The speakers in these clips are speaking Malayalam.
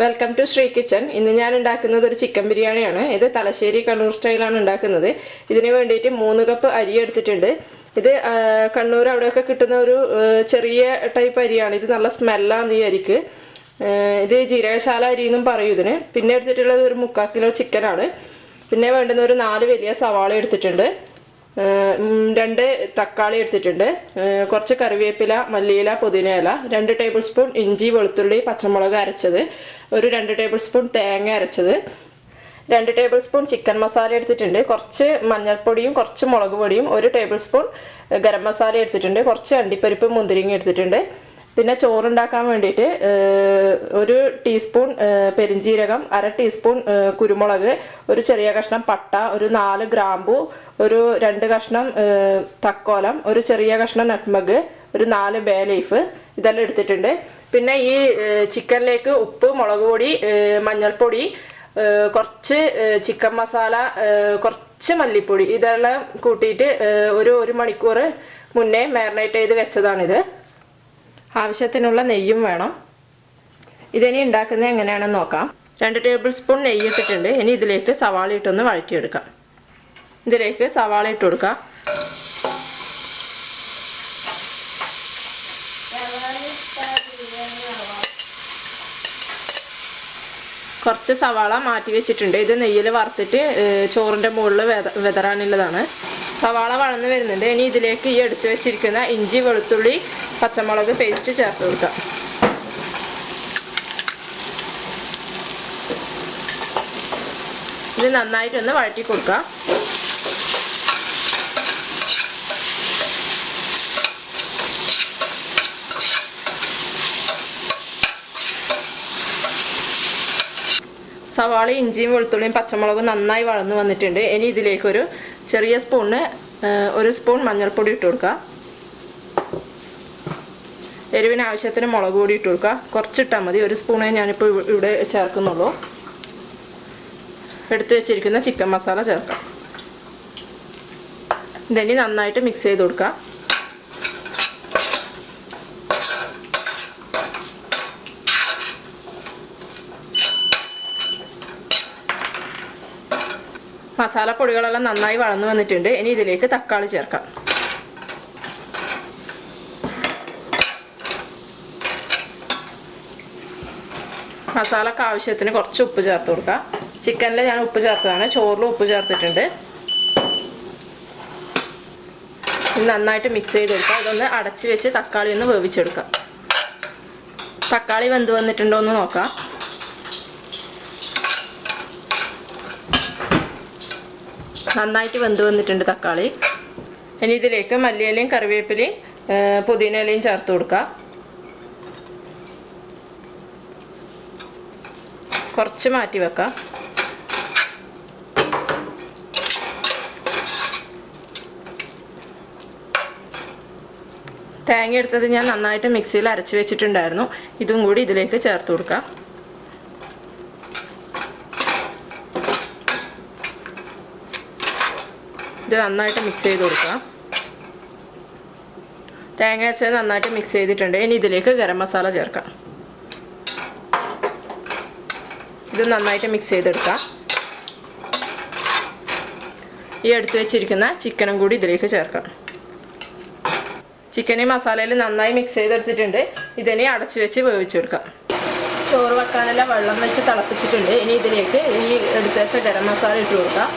വെൽക്കം ടു ശ്രീ കിച്ചൺ ഇന്ന് ഞാൻ ഉണ്ടാക്കുന്നത് ഒരു ചിക്കൻ ബിരിയാണിയാണ്. ഇത് തലശ്ശേരി കണ്ണൂർ സ്റ്റൈലാണ് ഉണ്ടാക്കുന്നത്. ഇതിന് വേണ്ടിയിട്ട് മൂന്ന് കപ്പ് അരി എടുത്തിട്ടുണ്ട്. ഇത് കണ്ണൂർ അവിടെയൊക്കെ കിട്ടുന്ന ഒരു ചെറിയ ടൈപ്പ് അരിയാണ്. ഇത് നല്ല സ്മെല്ലാണ് ഈ അരിക്ക്. ഇത് ജീരകശാല അരി എന്നും പറയും ഇതിന്. പിന്നെ എടുത്തിട്ടുള്ളത് ഒരു മുക്കാൽ കിലോ ചിക്കനാണ് പിന്നെ വേണ്ടുന്ന ഒരു നാല് വലിയ സവാള എടുത്തിട്ടുണ്ട്. രണ്ട് തക്കാളി എടുത്തിട്ടുണ്ട്. കുറച്ച് കറിവേപ്പില മല്ലിയില പുതിനയില രണ്ട് ടേബിൾ സ്പൂൺ ഇഞ്ചി വെളുത്തുള്ളി പച്ചമുളക് അരച്ചത്. ഒരു രണ്ട് ടേബിൾ സ്പൂൺ തേങ്ങ അരച്ചത്. രണ്ട് ടേബിൾ സ്പൂൺ ചിക്കൻ മസാല എടുത്തിട്ടുണ്ട്. കുറച്ച് മഞ്ഞൾപ്പൊടിയും കുറച്ച് മുളക് പൊടിയും ഒരു ടേബിൾ സ്പൂൺ ഗരം മസാല എടുത്തിട്ടുണ്ട്. കുറച്ച് അണ്ടിപ്പരിപ്പ് മുന്തിരിങ്ങ എടുത്തിട്ടുണ്ട്. പിന്നെ ചോറുണ്ടാക്കാൻ വേണ്ടിയിട്ട് ഒരു ടീസ്പൂൺ പെരിഞ്ജീരകം അര ടീസ്പൂൺ കുരുമുളക് ഒരു ചെറിയ കഷ്ണം പട്ട ഒരു നാല് ഗ്രാമ്പു ഒരു രണ്ട് കഷ്ണം തക്കോലം ഒരു ചെറിയ കഷ്ണം നട്മഗ് ഒരു നാല് ബേ ലീഫ് ഇതെല്ലാം എടുത്തിട്ടുണ്ട്. പിന്നെ ഈ ചിക്കനിലേക്ക് ഉപ്പ് മുളക് പൊടി മഞ്ഞൾപ്പൊടി കുറച്ച് ചിക്കൻ മസാല കുറച്ച് മല്ലിപ്പൊടി ഇതെല്ലാം കൂട്ടിയിട്ട് ഒരു ഒരു മണിക്കൂർ മുന്നേ മാരിനേറ്റ് ചെയ്ത് വെച്ചതാണിത്. ആവശ്യത്തിനുള്ള നെയ്യും വേണം. ഇതിനി ഉണ്ടാക്കുന്നത് എങ്ങനെയാണെന്ന് നോക്കാം. രണ്ട് ടേബിൾ സ്പൂൺ നെയ്യ് ഇട്ടിട്ടുണ്ട്. ഇനി ഇതിലേക്ക് സവാള ഇട്ടൊന്ന് വഴറ്റിയെടുക്കാം. ഇതിലേക്ക് സവാള ഇട്ട് കൊടുക്കാം. കുറച്ച് സവാള മാറ്റി വെച്ചിട്ടുണ്ട്. ഇത് നെയ്യിൽ വറുത്തിട്ട് ചോറിന്റെ മുകളിൽ വെത വെതറാനുള്ളതാണ്. സവാള വളർന്നു വരുന്നുണ്ട്. ഇനി ഇതിലേക്ക് ഈ എടുത്തു വെച്ചിരിക്കുന്ന ഇഞ്ചി വെളുത്തുള്ളി പച്ചമുളക് പേസ്റ്റ് ചേർത്ത് കൊടുക്കാം. ഇത് നന്നായിട്ടൊന്ന് വഴറ്റി കൊടുക്കാം. സവാള ഇഞ്ചിയും വെളുത്തുള്ളിയും പച്ചമുളകും നന്നായി വളർന്നു വന്നിട്ടുണ്ട്. ഇനി ഇതിലേക്കൊരു ചെറിയ സ്പൂണിന് ഒരു സ്പൂൺ മഞ്ഞൾപ്പൊടി ഇട്ട് കൊടുക്കുക. എരിവിന് ആവശ്യത്തിന് മുളക് പൊടി ഇട്ട് കൊടുക്കുക. കുറച്ചിട്ടാൽ മതി. ഒരു സ്പൂണേ ഞാനിപ്പോൾ ഇവ- ഇവിടെ ചേർക്കുന്നുള്ളൂ. എടുത്തു വെച്ചിരിക്കുന്ന ചിക്കൻ മസാല ചേർക്കാം. ഇതിനി നന്നായിട്ട് മിക്സ് ചെയ്ത് കൊടുക്കാം. മസാലപ്പൊടികളെല്ലാം നന്നായി വളർന്നു വന്നിട്ടുണ്ട്. ഇനി ഇതിലേക്ക് തക്കാളി ചേർക്കാം. മസാലക്ക് ആവശ്യത്തിന് കുറച്ച് ഉപ്പ് ചേർത്ത് കൊടുക്കാം. ചിക്കനിൽ ഞാൻ ഉപ്പ് ചേർത്തതാണ്. ചോറിൽ ഉപ്പ് ചേർത്തിട്ടുണ്ട്. നന്നായിട്ട് മിക്സ് ചെയ്ത് കൊടുക്കുക ഇതൊന്ന് അടച്ച് വെച്ച് തക്കാളി ഒന്ന് വേവിച്ചെടുക്കാം. തക്കാളി വെന്ത് വന്നിട്ടുണ്ടോ എന്ന് നോക്കാം. നന്നായിട്ട് വെന്ത് വന്നിട്ടുണ്ട് തക്കാളി. ഇനി ഇതിലേക്ക് മല്ലിയിലയും കറിവേപ്പിലയും പുതിന ഇലയും ചേർത്ത് കൊടുക്കുക കുറച്ച് മാറ്റി വെക്കാം. തേങ്ങ എടുത്തത് ഞാൻ നന്നായിട്ട് മിക്സിയിൽ അരച്ച് വെച്ചിട്ടുണ്ടായിരുന്നു. ഇതും കൂടി ഇതിലേക്ക് ചേർത്ത് കൊടുക്കാം. ഇത് നന്നായിട്ട് മിക്സ് ചെയ്ത് കൊടുക്കുക തേങ്ങ അരച്ചത് നന്നായിട്ട് മിക്സ് ചെയ്തിട്ടുണ്ട്. ഇനി ഇതിലേക്ക് ഗരം മസാല ചേർക്കാം. ഇത് നന്നായിട്ട് മിക്സ് ചെയ്തെടുക്കാം. ഈ എടുത്തു വെച്ചിരിക്കുന്ന ചിക്കനും കൂടി ഇതിലേക്ക് ചേർക്കാം. ചിക്കനും മസാലയിൽ നന്നായി മിക്സ് ചെയ്തെടുത്തിട്ടുണ്ട്. ഇതിനെ അടച്ചു വെച്ച് വേവിച്ചെടുക്കാം ചോറ് വെക്കാനെല്ലാം വെള്ളം വെച്ച് തിളപ്പിച്ചിട്ടുണ്ട്. ഇനി ഇതിലേക്ക് ഈ എടുത്തു വെച്ച ഗരം മസാല ഇട്ട് കൊടുക്കാം.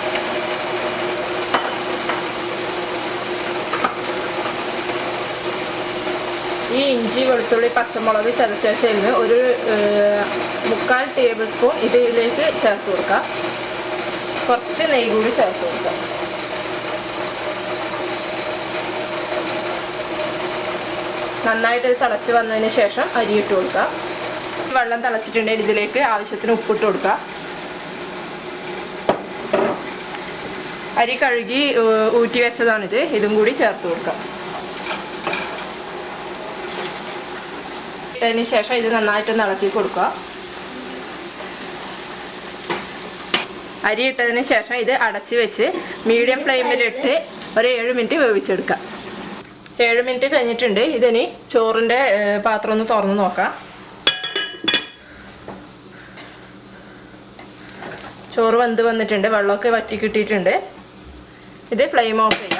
ഈ ഇഞ്ചി വെളുത്തുള്ളി പച്ചമുളക് ചതച്ച ശേഷം ഒരു മുക്കാൽ ടേബിൾ സ്പൂൺ ഇതിലേക്ക് ചേർത്ത് കൊടുക്കാം. കുറച്ച് നെയ്യ് കൂടി ചേർത്ത് കൊടുക്കാം. നന്നായിട്ട് തിളച്ച് വന്നതിന് ശേഷം അരിയിട്ട് കൊടുക്കുക കൊടുക്കാം. വെള്ളം തിളച്ചിട്ടുണ്ടെങ്കിൽ ഇതിലേക്ക് ആവശ്യത്തിന് ഉപ്പിട്ട് കൊടുക്കുക അരി കഴുകി ഊറ്റി വെച്ചതാണിത്. ഇതും കൂടി ചേർത്ത് കൊടുക്കാം. ഇട്ടതിന് ശേഷം ഇത് നന്നായിട്ട് ഇളക്കി കൊടുക്കുക. അരി ഇട്ടതിന് ശേഷം ഇത് അടച്ച് വെച്ച് മീഡിയം ഫ്ലെയിമിലിട്ട് ഒരു ഏഴ് മിനിറ്റ് വേവിച്ചെടുക്കാം ഏഴ് മിനിറ്റ് കഴിഞ്ഞിട്ടുണ്ട്. ഇതിനി ചോറിന്റെ പാത്രം ഒന്ന് തുറന്ന് നോക്കാം. ചോറ് വെന്ത് വന്നിട്ടുണ്ട്. വെള്ളമൊക്കെ വറ്റി കിട്ടിയിട്ടുണ്ട്. ഇത് ഫ്ലെയിം ഓഫ് ചെയ്യാം.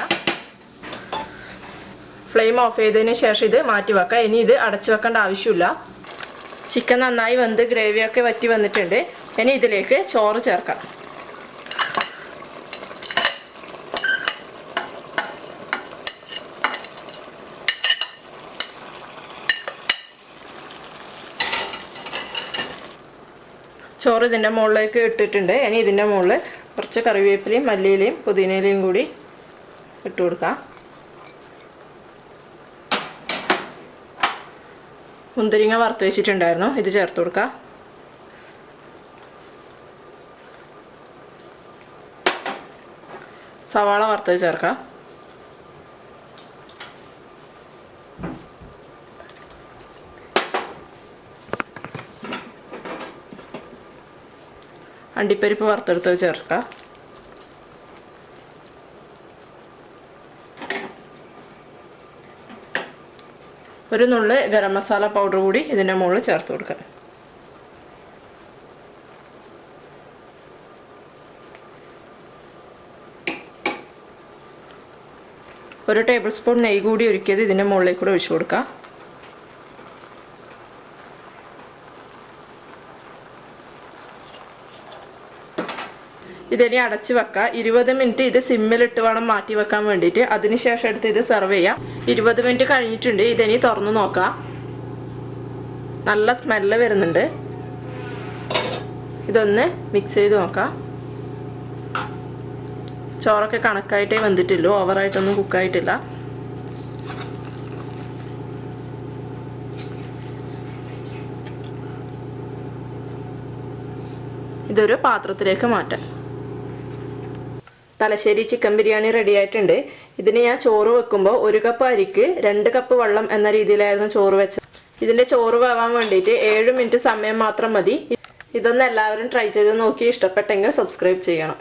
ഫ്ലെയിം ഓഫ് ചെയ്തതിന് ശേഷം ഇത് മാറ്റി വെക്കാം. ഇനി ഇത് അടച്ചു വെക്കേണ്ട ആവശ്യമില്ല. ചിക്കൻ നന്നായി വെന്ത് ഗ്രേവിയൊക്കെ വറ്റി വന്നിട്ടുണ്ട്. ഇനി ഇതിലേക്ക് ചോറ് ചേർക്കാം. ചോറ് ഇതിന്റെ മുകളിലേക്ക് ഇട്ടിട്ടുണ്ട്. ഇനി ഇതിന്റെ മുകളിൽ കുറച്ച് കറിവേപ്പിലയും മല്ലിയിലയും പുതിനയിലയും കൂടി ഇട്ട് കൊടുക്കാം. മുന്തിരിങ്ങ വറുത്ത് വെച്ചിട്ടുണ്ടായിരുന്നു. ഇത് ചേർത്ത് കൊടുക്കാം. സവാള വറുത്തത് ചേർക്കാം. അണ്ടിപ്പരിപ്പ് വറുത്തെടുത്തത് ചേർക്കാം. ഒരു നുള്ള് ഗരം മസാല പൗഡർ കൂടി ഇതിന്റെ മുകളിൽ ചേർത്ത് കൊടുക്കുക ഒരു ടേബിൾ സ്പൂൺ നെയ്യ് കൂടി ഒരുക്കിയത് ഇതിന്റെ മുകളിലേക്ക് കൂടെ ഒഴിച്ചു കൊടുക്കാം. ഇതിനി അടച്ചു വെക്കാം. ഇരുപത് മിനിറ്റ് ഇത് സിമ്മിലിട്ട് വേണം മാറ്റി വെക്കാൻ വേണ്ടിയിട്ട്. അതിനുശേഷം എടുത്ത് ഇത് സെർവ് ചെയ്യാം. ഇരുപത് മിനിറ്റ് കഴിഞ്ഞിട്ടുണ്ട്. ഇതിനി തുറന്ന് നോക്കാം. നല്ല സ്മെല്ല് വരുന്നുണ്ട്. ഇതൊന്ന് മിക്സ് ചെയ്ത് നോക്കാം. ചോറൊക്കെ കണക്കായിട്ടേ വന്നിട്ടുള്ളൂ. ഓവറായിട്ടൊന്നും കുക്കായിട്ടില്ല ഇതൊരു പാത്രത്തിലേക്ക് മാറ്റാം. തലശ്ശേരി ചിക്കൻ ബിരിയാണി റെഡി ആയിട്ടുണ്ട്. ഇതിന് ഞാൻ ചോറ് വെക്കുമ്പോൾ ഒരു കപ്പ് അരിക്ക് രണ്ട് കപ്പ് വെള്ളം എന്ന രീതിയിലായിരുന്നു ചോറ് വെച്ചത്. ഇതിന്റെ ചോറ് വേവാൻ വേണ്ടിയിട്ട് ഏഴ് മിനിറ്റ് സമയം മാത്രം മതി. ഇതൊന്ന് എല്ലാവരും ട്രൈ ചെയ്ത് നോക്കി. ഇഷ്ടപ്പെട്ടെങ്കിൽ സബ്സ്ക്രൈബ് ചെയ്യണം.